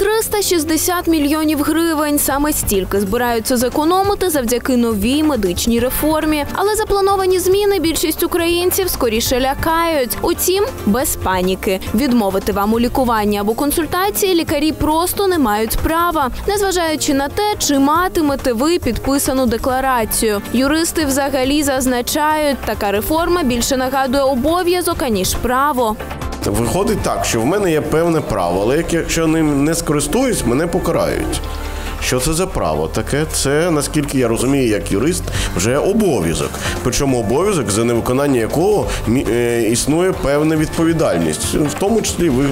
360 мільйонів гривень. Саме стільки збираються зекономити завдяки новій медичній реформі. Але заплановані зміни більшість українців скоріше лякають. Утім, без паніки. Відмовити вам у лікуванні або консультації лікарі просто не мають права, незважаючи на те, чи матимете ви підписану декларацію. Юристи взагалі зазначають, така реформа більше нагадує обов'язок аніж право. Виходить так, що в мене є певне право, але як- якщо ним не скористуюсь, мене покарають. Що це за право? Таке це, наскільки я розумію, як юрист, вже обов'язок. Причому обов'язок, за невиконання якого е, існує певна відповідальність, в тому числі в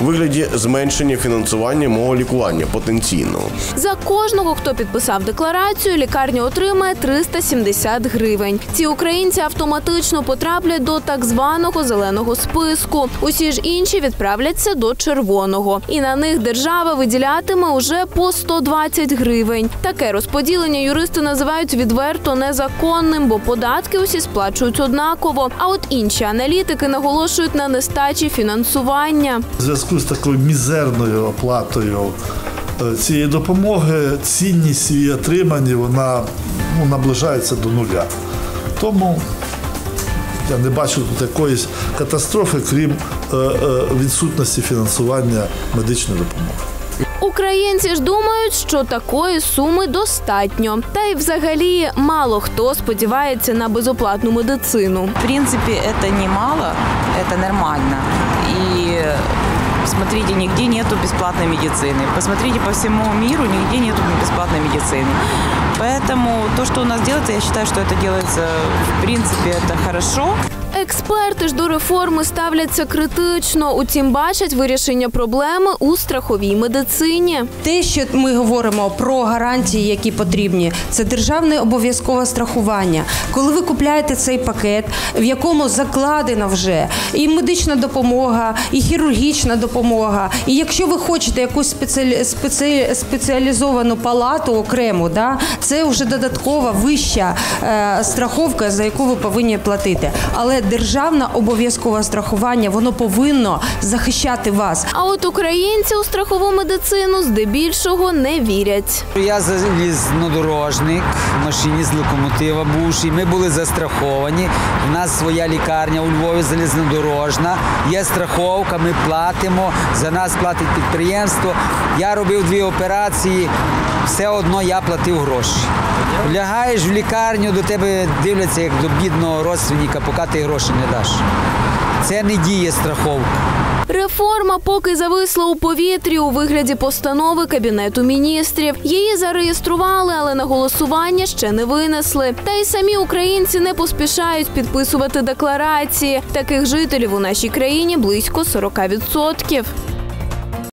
вигляді зменшення фінансування мого лікування потенційного. За кожного, хто підписав декларацію, лікарня отримає 370 гривень. Ці українці автоматично потраплять до так званого зеленого списку. Усі ж інші відправляться до червоного, і на них держава виділятиме уже по 120 гривень. Таке розподілення юристи називають відверто незаконним, бо податки усі сплачують однаково. А от інші аналітики наголошують на нестачі фінансування. В зв'язку з такою мізерною оплатою е, цієї допомоги цінність її отримання вона ну, наближається до нуля. Тому я не бачу тут якоїсь катастрофи, крім е, е, відсутності фінансування медичної допомоги. Українці ж думають, що такої суми достатньо. Та й взагалі мало хто сподівається на безоплатну медицину. В принципе, это немало, это нормально. И э, смотрите, нигде нету бесплатной медицины. Посмотрите по всему миру, нигде нету бесплатной медицины. Поэтому то, что у нас делается, я считаю, что это делается, в принципе, это хорошо. Експерти ж до реформи ставляться критично, утім бачать вирішення проблеми у страховій медицині. Те, що ми говоримо про гарантії, які потрібні, це державне обов'язкове страхування. Коли ви купляєте цей пакет, в якому закладена вже і медична допомога, і хірургічна допомога. І якщо ви хочете якусь спеціалі... спеці... спеціалізовану палату окрему, да, це вже додаткова вища е, страховка, за яку ви повинні платити. Але державне обов'язкове страхування воно повинно захищати вас. А от українці у страхову медицину здебільшого не вірять. Я залізнодорожник в машині з локомотива бувший. Ми були застраховані. У нас своя лікарня у Львові залізнодорожна. Є страховка, ми платимо. За нас платить підприємство. Я робив дві операції. Все одно я платив гроші. Лягаєш в лікарню, до тебе дивляться як до бідного родственника, поки ти гроші не даш. Це не діє страховка. Реформа поки зависла у повітрі у вигляді постанови кабінету міністрів. Її зареєстрували, але на голосування ще не винесли. Та й самі українці не поспішають підписувати декларації. Таких жителів у нашій країні близько 40%.